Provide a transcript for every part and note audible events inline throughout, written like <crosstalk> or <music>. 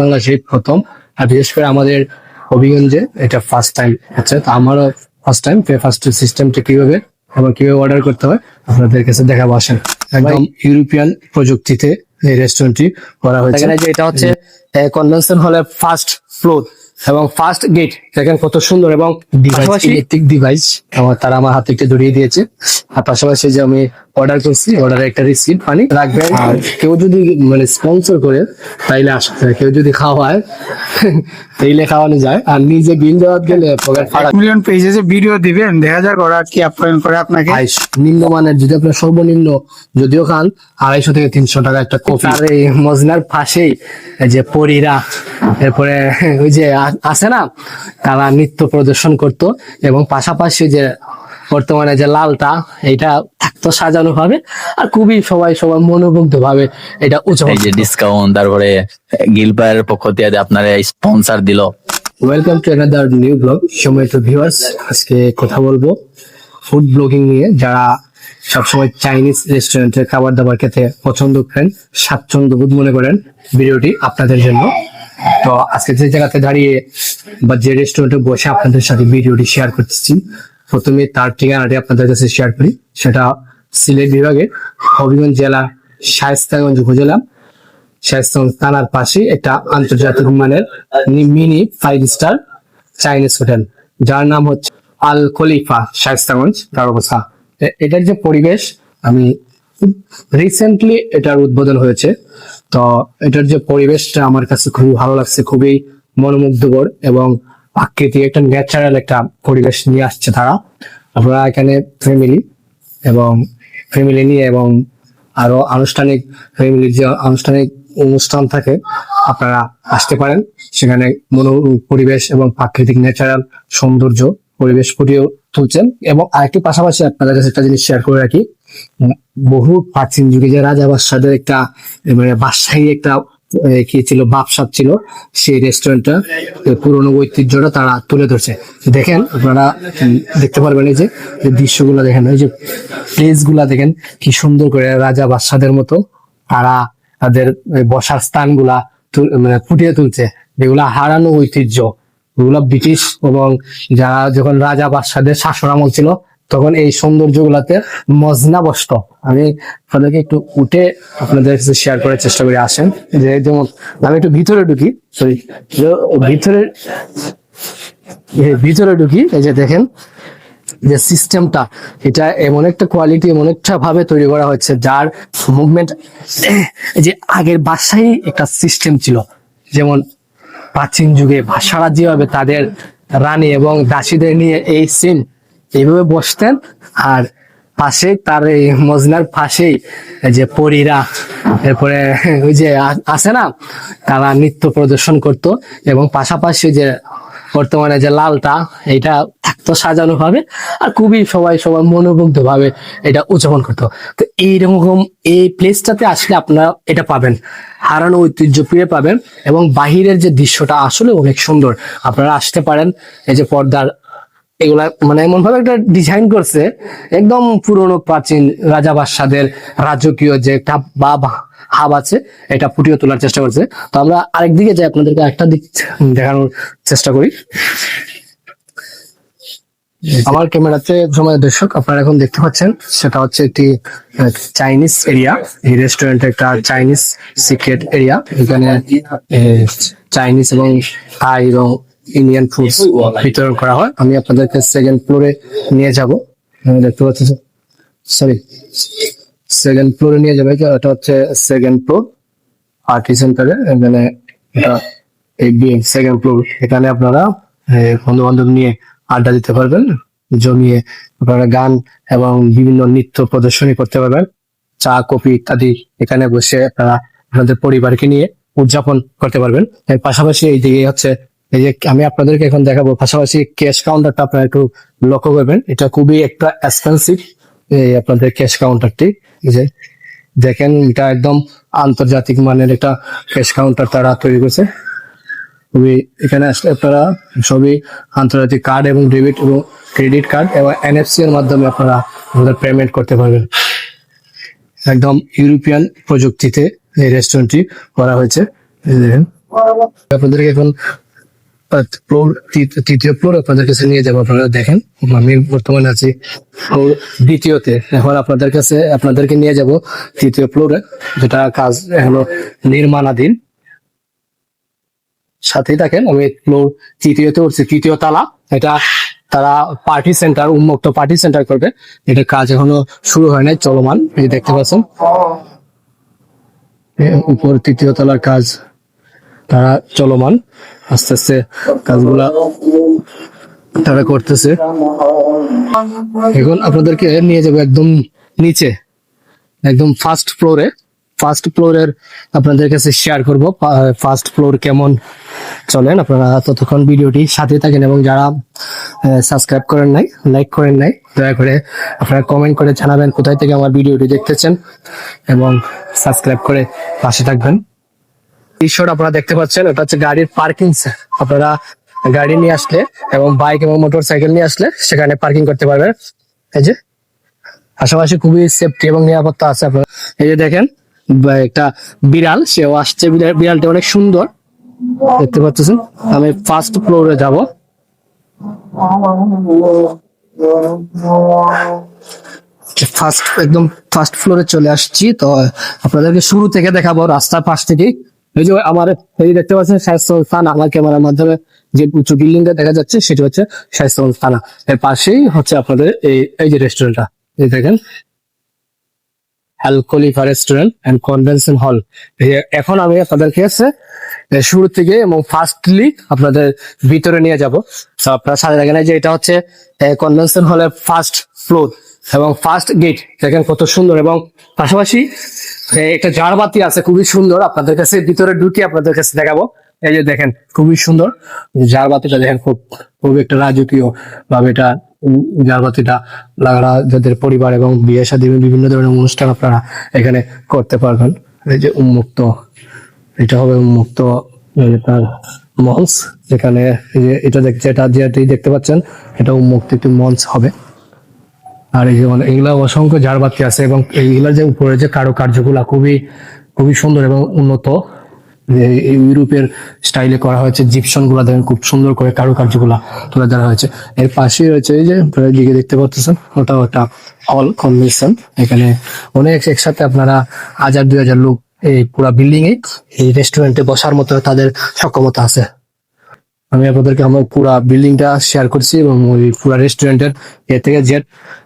বাংলাদেশে প্রথম। আর বিশেষ করে আমাদের হবিগঞ্জে এটা ফার্স্ট টাইম হচ্ছে। তো আমারও ফার্স্ট টাইম ফার্স্ট সিস্টেমটা কীভাবে এবং কীভাবে অর্ডার করতে হয় আপনাদের কাছে দেখাবো। আসেন একদম ইউরোপিয়ান প্রযুক্তিতে এই রেস্টুরেন্টটি করা হয়েছে। এখানে যে এটা হচ্ছে কনভেনশন হলের ফার্স্ট ফ্লোর এবং ফার্স্ট গেট দেখেন কত সুন্দর এবং ডিভাইস ইলেকট্রিক ডিভাইস আমার তারা আমার হাতে একটু ধরিয়ে দিয়েছে। আর পাশাপাশি যে আমি অর্ডার করছি অর্ডারের একটা রিসিপ্ট পানি রাখবেন। আর কেউ যদি মানে স্পন্সর করে তাইলে আসতে হয়। কেউ যদি খাওয়ায় তাইলে খাওয়ানো যায়। আর নিজে বিল দেওয়ার গেলে মিলিয়ন পেজে যে ভিডিও দিবেন দেখা যাক ওরা কি আপ্যায়ন করে আপনাকে। নিম্নমানের যদি আপনার সর্বনিম্ন যদিও খান আড়াইশো থেকে তিনশো টাকা একটা কফি আর এই মজনার পাশেই এই যে পরীরা এরপরে ওই যে আছে না তারা নৃত্য প্রদর্শন করত এবং পাশাপাশি যে বর্তমানে যে লালটা এটা সাজানো ভাবে আর খুবই সবাই সবাই মনোমুগ্ধ ভাবে এটা উৎসব এই যে ডিসকাউন্ট তারপরে গিলপায়ের পক্ষ থেকে আপনারা স্পন্সর দিল। Welcome to another new blog সময় তো ভিউয়ার্স আজকে কথা বলব ফুড ব্লগিং নিয়ে। যারা সবসময় চাইনিজ রেস্টুরেন্টের খাবার দাবার খেতে পছন্দ করেন স্বাচ্ছন্দ্য বোধ মনে করেন ভিডিওটি আপনাদের জন্য। তো আজকে যে জায়গাতে দাঁড়িয়ে বা যে রেস্টুরেন্টে বসে আপনাদের সাথে ভিডিওটি শেয়ার করতেছি প্রথমে তার ঠিকানাটি আপনাদের কাছে শেয়ার করি। সেটা সিলেট বিভাগে হবিগঞ্জ জেলা শায়স্তাগঞ্জ উপজেলা শায়স্তাগঞ্জ থানার পাশে একটা আন্তর্জাতিক মানের mini five star Chinese hotel, যার নাম হচ্ছে আল খলিফা শায়স্তাগঞ্জ, তার অবস্থা। এটার যে পরিবেশ, আমি রিসেন্টলি এটার উদ্বোধন হয়েছে। তো এটার যে পরিবেশটা আমার কাছে খুবই ভালো লাগছে, খুবই মনোমুগ্ধকর এবং আকৃতি একটা ন্যাচারাল একটা পরিবেশ নিয়ে আসছে তারা। আপনারা এখানে ফ্যামিলি এবং ফ্যামিলি নিয়ে এবং আরও আনুষ্ঠানিক ফ্যামিলির যে আনুষ্ঠানিক অনুষ্ঠান থাকে, আপনারা আসতে পারেন। সেখানে মনো, পরিবেশ এবং প্রাকৃতিক ন্যাচারাল সৌন্দর্য, পরিবেশ ফুটিয়ে তুলছেন। এবং আরেকটি পাশাপাশি আপনাদের কাছে একটা জিনিস শেয়ার করে রাখি। বহু প্রাচীন যুগে যে রাজা বাদশাদের একটা মানে বাদশাহী একটা এ, কি ছিল? সেই রেস্টুরেন্টটা পুরনো ঐতিহ্যটা তারা তুলে ধরছে। দেখেন আপনারা দেখতে পারবেন এই যে দৃশ্যগুলো দেখেন ওই যে প্লেসগুলা দেখেন কি সুন্দর করে রাজা বাদশাদের মতো তারা তাদের বসার স্থানগুলা মানে ফুটিয়ে তুলছে। যেগুলা হারানো ঐতিহ্য। ওগুলা ব্রিটিশ এবং যারা যখন রাজা বাদশাদের শাসন আমল ছিল তখন এই সৌন্দর্য গুলাতে মজনা বসত। আমি আপনাদেরকে একটু উঠে আপনাদের কাছে শেয়ার করার চেষ্টা করি, আসেন। যে যেমন আমি একটু ভিতরে ঢুকি সরি ভিতরে ভিতরে ঢুকি, এই যে দেখেন, যে সিস্টেমটা এটা এমন একটা কোয়ালিটি এমন একটা ভাবে তৈরি করা হচ্ছে যার মুভমেন্ট যে আগের বাসায় একটা সিস্টেম ছিল। যেমন প্রাচীন যুগে ভাষারা যেভাবে তাদের রানী এবং দাসীদের নিয়ে এই সিন এইভাবে বসতেন, আর পাশে তার এই মজনার পাশেই যে পরীরা, এরপরে ওই যে আছে না, তারা নৃত্য প্রদর্শন করত, এবং পাশাপাশি যে বর্তমানে যে লালটা এটা থাকতো সাজানো ভাবে, আর খুবই সবাই সবাই মনোমুগ্ধ ভাবে এটা উদযাপন করতো। তো এইরকম এই প্লেসটাতে আসলে আপনারা এটা পাবেন, হারানো ঐতিহ্য ফিরে পাবেন, এবং বাহিরের যে দৃশ্যটা আসলে অনেক সুন্দর। আপনারা আসতে পারেন, এই যে পর্দার এগুলা মানে এমন ভাবে একটা ডিজাইন করছে, একদম পুরনো প্রাচীন রাজা বাদশাদের রাজকীয় যে একটা বা হাব আছে, এটা ফুটিয়ে তোলার চেষ্টা করছে। তো আমরা আরেক দিকে যাই, আপনাদেরকে একটা দিক দেখানোর চেষ্টা করি। আমার ক্যামেরাতে সময় দর্শক, আপনারা এখন দেখতে পাচ্ছেন, সেটা হচ্ছে একটি চাইনিজ এরিয়া এই রেস্টুরেন্ট একটা চাইনিজ সিক্রেট এরিয়া এখানে চাইনিজ এবং থাই এবং ইন্ডিয়ান ফুড বিতরণ করা হয় আমি আপনাদেরকে সেকেন্ড ফ্লোরে নিয়ে যাব। দেখতে পাচ্ছি সরি সেকেন্ড ফ্লোরে নিয়ে যাবে এটা হচ্ছে সেকেন্ড ফ্লোর পার্টি সেন্টারে এখানে এটা এই সেকেন্ড ফ্লোর এখানে আপনারা বন্ধু বান্ধব নিয়ে আড্ডা দিতে পারবেন জমিয়ে আপনারা গান এবং বিভিন্ন নৃত্য প্রদর্শনী করতে পারবেন। চা কফি ইত্যাদি এখানে বসে আপনারা আপনাদের পরিবারকে নিয়ে উদযাপন করতে পারবেন। এর পাশাপাশি এই দিকে হচ্ছে এই যে আমি আপনাদেরকে এখন দেখাবো পাশাপাশি ক্যাশ কাউন্টারটা আপনারা একটু লক্ষ্য করবেন। এটা খুবই একটা এক্সপেন্সিভ এই আপনাদের ক্যাশ কাউন্টারটি এই যে দেখেন, এটা একদম আন্তর্জাতিক মানের একটা ক্যাশ কাউন্টার তারা তৈরি করেছে। খুবই এখানে আপনারা সবই আন্তর্জাতিক কার্ড এবং ডেবিট এবং ক্রেডিট কার্ড এবং এনএফসি এর মাধ্যমে আপনারা আমাদের পেমেন্ট করতে পারবেন। একদম ইউরোপিয়ান প্রযুক্তিতে এই রেস্টুরেন্টটি করা হয়েছে। দেখেন। আপনাদেরকে এখন ফ্লোর তৃতীয় ফ্লোর আপনাদের কাছে নিয়ে যাব, আপনারা দেখেন। আমি বর্তমানে আছি floor দ্বিতীয়তে। এখন আপনাদের কাছে, আপনাদেরকে নিয়ে যাব তৃতীয় ফ্লোরে যেটা কাজ এখনও নির্মাণাধীন। সাথেই থাকেন, আমি ফ্লোর তৃতীয়তে উঠছি। তৃতীয় তালা, এটা তারা পার্টি সেন্টার উন্মুক্ত পার্টি সেন্টার করবে। এটা কাজ এখনও শুরু হয় নাই, চলমান, এই দেখতে পাচ্ছেন। উপর তৃতীয় তলার কাজ তারা চলমান। আস্তে আস্তে কাজগুলা তারা করতেছে। এখন আপনাদেরকে নিয়ে যাব একদম নিচে, একদম ফার্স্ট ফ্লোরে ফার্স্ট ফ্লোরের আপনাদের কাছে শেয়ার করব ফার্স্ট ফ্লোর কেমন চলেন। আপনারা ততক্ষণ ভিডিওটি সাথে থাকেন এবং যারা সাবস্ক্রাইব করেন নাই লাইক করেন নাই, দয়া করে আপনারা কমেন্ট করে জানাবেন কোথায় থেকে আমার ভিডিওটি দেখতেছেন এবং সাবস্ক্রাইব করে পাশে থাকবেন। দৃশ্যটা আপনারা দেখতে পাচ্ছেন, এটা হচ্ছে গাড়ির পার্কিং আপনারা গাড়ি নিয়ে আসলে এবং বাইক এবং মোটর সাইকেল নিয়ে আসলে সেখানে পার্কিং করতে পারবেন। এই যে পাশাপাশি খুবই সেফটি এবং নিরাপত্তা আছে আপনার। এই যে দেখেন একটা বিড়াল, সেও আসছে। বিড়ালটা অনেক সুন্দর। দেখতে পাচ্ছেন, আমি ফার্স্ট ফ্লোরে যাব। ফার্স্ট একদম ফার্স্ট ফ্লোরে চলে আসছি। তো আপনাদেরকে শুরু থেকে দেখাবো, রাস্তার পাশ থেকে এই যে আমার এই দেখতে পাচ্ছেন স্বাস্থ্য স্থান আমার ক্যামেরার মাধ্যমে যে উঁচু বিল্ডিংটা দেখা যাচ্ছে সেটি হচ্ছে স্বাস্থ্য থানা এর পাশেই হচ্ছে আপনাদের এই এই যে রেস্টুরেন্টটা, এই দেখেন। অ্যালকোলিফা রেস্টুরেন্ট অ্যান্ড কনভেনশন হল। এখন আমি আপনাদেরকে হচ্ছে শুরু থেকে এবং ফার্স্টলি আপনাদের ভিতরে নিয়ে যাব। তো আপনারা সাথে দেখেন যে এটা হচ্ছে কনভেনশন হলের ফার্স্ট ফ্লোর এবং ফার্স্ট গেট। দেখেন কত সুন্দর এবং পাশাপাশি একটা ঝাড়বাতি আছে, খুবই সুন্দর। আপনাদের কাছে ভিতরে ঢুকে আপনাদের কাছে দেখাবো। এই যে দেখেন, খুবই সুন্দর। ঝাড়বাতিটা দেখেন, খুব খুব একটা রাজকীয় ভাবে এটা ঝাড়বাতিটা লাগারা যাদের পরিবার এবং বিয়ে শাদী বিভিন্ন ধরনের অনুষ্ঠান আপনারা এখানে করতে পারবেন। এই যে উন্মুক্ত, এটা হবে উন্মুক্ত মঞ্চ। যেখানে এটা দেখছে এটা যেটি দেখতে পাচ্ছেন, এটা উন্মুক্ত একটি মঞ্চ হবে। আর এই যে মানে এগুলা অসংখ্য ঝাড়বাতি আছে এবং এইগুলা যে উপরে যে কারুকার্যগুলা খুবই খুবই সুন্দর এবং উন্নত ইউরোপের স্টাইলে করা হয়েছে জিপসনগুলা দেখেন খুব সুন্দর করে কারুকার্যগুলা তুলে ধরা হয়েছে। এর পাশে রয়েছে এই যে দিকে দেখতে পাচ্ছেন, ওটাও একটা হল কনভেনশন এখানে অনেক একসাথে আপনারা হাজার দুই হাজার লোক এই পুরা বিল্ডিং এ এই রেস্টুরেন্টে বসার মতো তাদের সক্ষমতা আছে। আমি আপনাদেরকে আমার পুরা বিল্ডিংটা শেয়ার করছি এবং ওই পুরা রেস্টুরেন্টের এ থেকে জেড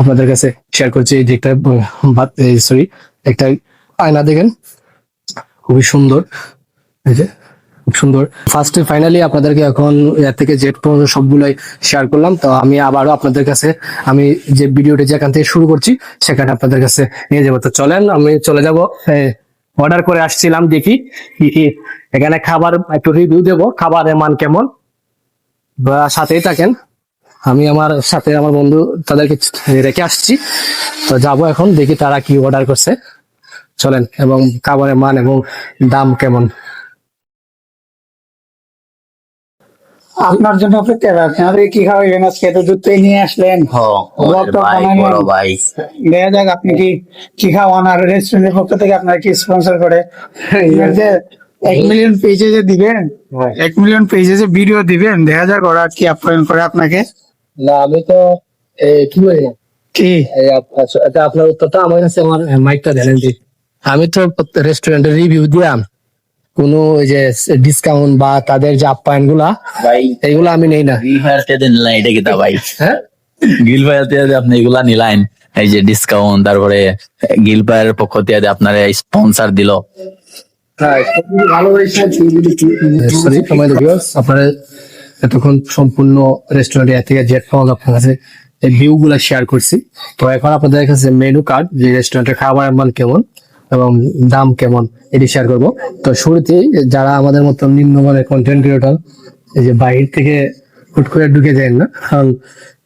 আপনাদের কাছে শেয়ার করছি। যে একটা সরি একটা আয়না দেখেন। খুবই সুন্দর। এই যে, খুব সুন্দর। ফার্স্টে ফাইনালি আপনাদেরকে এখন এর থেকে জেড পর্যন্ত সবগুলোই শেয়ার করলাম। তো আমি আবারও আপনাদের কাছে, আমি যে ভিডিওটি যেখান থেকে শুরু করছি, সেখানে আপনাদের কাছে নিয়ে যাব। তো চলেন, আমি চলে যাব। অর্ডার করে আসছিলাম দেখি এখানে খাবার একটু রিভিউ দেবো, খাবারের মান কেমন। বা সাথেই থাকেন। আমি আমার সাথে আমার বন্ধু তাদেরকে রেখে আসছি। তো যাব এখন দেখি তারা কি অর্ডার করছে। চলেন এবং খাবারের মান এবং দাম কেমন? আপনার জন্য অপেক্ষা রাখছেন আপনি কি খাওয়াবেন আজকে? তো দুধ পেয়ে নিয়ে আসলেন। ভাই দেখা যাক আপনি কি কি খাওয়ান? আর রেস্টুরেন্টের পক্ষ থেকে আপনার কি স্পন্সর করে? <laughs> যে এক মিলিয়ন পেজে যে দিবেন এক মিলিয়ন পেজে যে ভিডিও দিবেন দেখা যাক ওরা কি আপ্যায়ন করে আপনাকে। না আমি তো কি বলি? কি? আচ্ছা, এটা আপনার উত্তরটা আমার কাছে আমার মাইকটা দেন দি। আমি তো রেস্টুরেন্টের রিভিউ দিলাম। কোনো ওই যে ডিসকাউন্ট বা তাদের যে আপ্যায়নগুলা এইগুলো আমি নেই না। এটা কি ভাই? হ্যাঁ? গ্রিল তে আপনি এগুলা নিলেন এই যে ডিসকাউন্ট তারপরে গ্রিল ফায়ারের পক্ষ থেকে আপনার স্পন্সর দিল আপনারা এতক্ষণ সম্পূর্ণ রেস্টুরেন্টে থেকে জেট পাওয়া আপনার কাছে এই ভিউ গুলা শেয়ার করছি। তো এখন আপনাদের কাছে মেনু কার্ড যে রেস্টুরেন্টের খাবারের মান কেমন এবং দাম কেমন এটি শেয়ার করব। তো শুরুতেই যারা আমাদের মতো নিম্নমানের কন্টেন্ট ক্রিয়েটর এই যে বাইরে থেকে হুট করে ঢুকে যায় না কারণ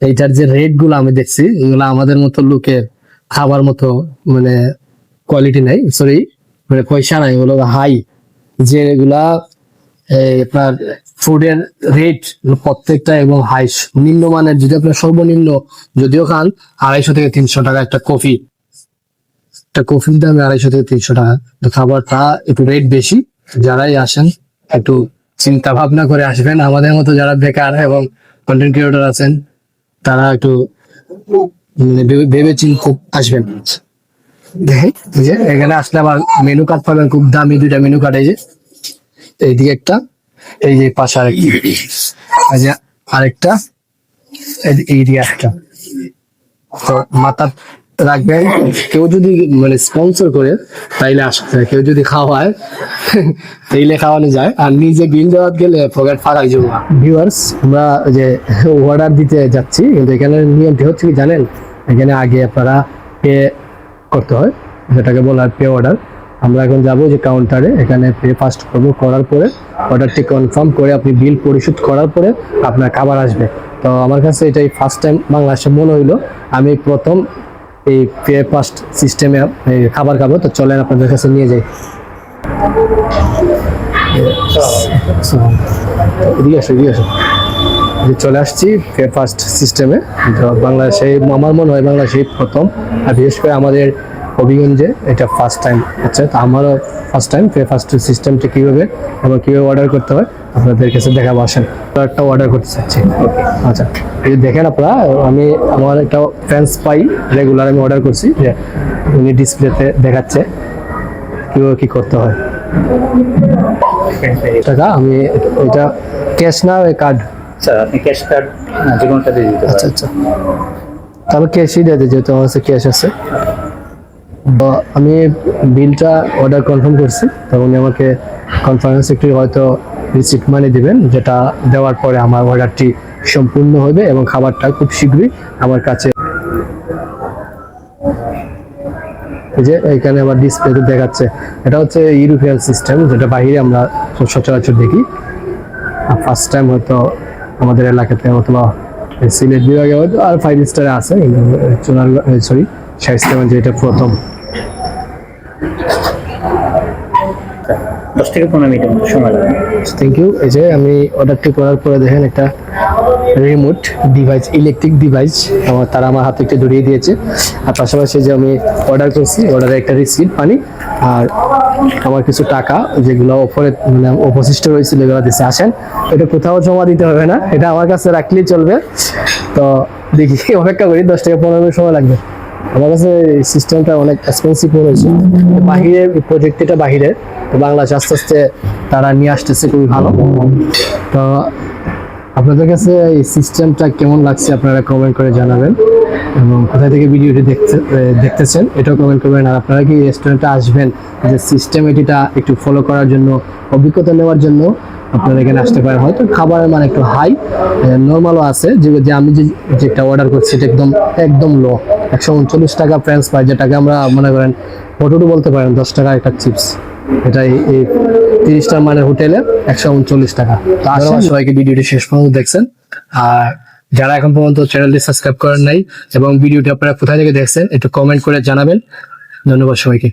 এইটার যে রেটগুলো আমি দেখছি এগুলো আমাদের মতো লোকের খাবার মতো মানে কোয়ালিটি নাই সরি মানে পয়সা নাই ওগুলো হাই। যেগুলা এই আপনার ফুডের রেট প্রত্যেকটা এবং হাই নিম্নমানের, যদি আপনার সর্বনিম্ন, যদিও খান, আড়াইশো থেকে তিনশো টাকা একটা কফি একটা কফির দাম আড়াইশো থেকে তিনশো টাকা। তো খাবারটা একটু রেট বেশি। যারাই আসেন, একটু চিন্তা ভাবনা করে আসবেন। আমাদের মতো যারা বেকার এবং কন্টেন্ট ক্রিয়েটর আছেন, তারা একটু মানে ভেবে চিন্তে আসবেন। দেখেন এই যে, এখানে আসলে আবার মেনু কার্ড পাবেন, খুব দামি দুইটা মেনু কার্ড এই যে। একটা, এই যে পাশে আরেকটা। আরেকটা একটা। তো মাথা রাখবেন কেউ যদি মানে স্পন্সর করে, তাইলে আসতে কেউ যদি খাওয়ায়, তাইলে খাওয়ানো যায়। আর নিজে বিল দেওয়ার গেলে পকেট ফাঁকা যাব। ভিউয়ার্স আমরা যে অর্ডার দিতে যাচ্ছি, কিন্তু এখানে নিয়মটি হচ্ছে কি জানেন? এখানে আগে আপনারা করতে হয়, যেটাকে বলা হয় পে অর্ডার। আমরা এখন যাব যে কাউন্টারে এখানে পে ফার্স্ট করব, করার পরে অর্ডারটি কনফার্ম করে আপনি বিল পরিশোধ করার পরে আপনার খাবার আসবে। তো আমার কাছে এটাই ফার্স্ট টাইম বাংলাদেশে মনে হইল, আমি প্রথম এই পে ফার্স্ট সিস্টেমে খাবার খাব। তো চলেন আপনাদের কাছে নিয়ে যাই। এদিকে আসো এদিকে আসো। চলে আসছি ফার্স্ট সিস্টেমে বাংলাদেশে আমার মনে হয় বাংলাদেশে প্রথম। আর বিশেষ করে আমাদের হবিগঞ্জে এটা ফার্স্ট টাইম হচ্ছে। তো আমারও ফার্স্ট টাইম ফার্স্ট সিস্টেমটা কীভাবে এবং কীভাবে অর্ডার করতে হয় আপনাদের কাছে দেখাবো। আসেন একটা অর্ডার করতে চাচ্ছি। আচ্ছা এই দেখেন আপনারা, আমি আমার একটা ফ্রেন্স পাই রেগুলার আমি অর্ডার করছি, যে উনি ডিসপ্লেতে দেখাচ্ছে, কীভাবে কী করতে হয়। টাকা, আমি এটা ক্যাশ না কার্ড আচ্ছা আপনি ক্যাশ কার্ড যে কোনোটা দিতে আচ্ছা পারেন। আচ্ছা। তাহলে ক্যাশই দিয়ে যেহেতু আমার কাছে ক্যাশ আছে। আমি বিলটা অর্ডার কনফার্ম করছি তো উনি আমাকে কনফারেন্স একটি হয়তো রিসিপ্ট মানি দিবেন যেটা দেওয়ার পরে আমার অর্ডারটি সম্পূর্ণ হবে এবং খাবারটা খুব শীঘ্রই আমার কাছে যে এখানে আমার ডিসপ্লেতে দেখাচ্ছে। এটা হচ্ছে ইউরোপিয়ান সিস্টেম যেটা বাইরে আমরা সচরাচর দেখি। ফার্স্ট টাইম হয়তো আমাদের এলাকাতে অথবা সিলেট বিভাগে আর ফাইভ স্টারে আছে চুনার সরি শাহিস্তাগঞ্জে এটা প্রথম। দশ থেকে পনেরো সময় লাগবে। থ্যাংক ইউ এই যে আমি অর্ডারটি করার পরে দেখেন একটা রিমোট ডিভাইস ইলেকট্রিক ডিভাইস আমার তারা আমার হাতে একটু ধরিয়ে দিয়েছে। আর পাশাপাশি যে আমি অর্ডার করছি অর্ডারে একটা রিসিপ্ট পানি। আর আমার কিছু টাকা যেগুলো ওপরে মানে অবশিষ্ট রয়েছিল এগুলো দিচ্ছে আসেন, এটা কোথাও জমা দিতে হবে না, এটা আমার কাছে রাখলেই চলবে। তো দেখি, <laughs> অপেক্ষা করি, দশ থেকে পনেরো সময় লাগবে। আমার কাছে সিস্টেমটা অনেক এক্সপেন্সিভ হয়েছে। বাহিরে প্রজেক্ট এটা বাহিরের তো বাংলাদেশ আস্তে আস্তে তারা নিয়ে আসতেছে, খুবই ভালো। তো আপনাদের কাছে এই সিস্টেমটা কেমন লাগছে আপনারা কমেন্ট করে জানাবেন। এবং কোথা থেকে ভিডিওটি দেখতে দেখতেছেন, এটাও কমেন্ট করবেন। আর আপনারা কি রেস্টুরেন্টে আসবেন, যে সিস্টেম এটিটা একটু ফলো করার জন্য, অভিজ্ঞতা নেওয়ার জন্য আপনারা এখানে আসতে পারেন। হয়তো খাবারের মান একটু হাই নর্মালও আছে। যে আমি যে যেটা অর্ডার করছি, এটা একদম একদম লো একশো উনচল্লিশ টাকা ফ্রেন্স ফ্রাই যেটাকে আমরা মনে করেন পটোটু বলতে পারেন, দশ টাকা একটা চিপস এটা এই- এই তিরিশটার মানের হোটেলে একশো উনচল্লিশ টাকা। তো আসলে সবাইকে ভিডিওটি শেষ পর্যন্ত দেখছেন। আর যারা এখন পর্যন্ত চ্যানেলটি সাবস্ক্রাইব করেন নাই এবং ভিডিওটি আপনারা কোথায় থেকে দেখছেন একটু কমেন্ট করে জানাবেন। ধন্যবাদ সবাইকে।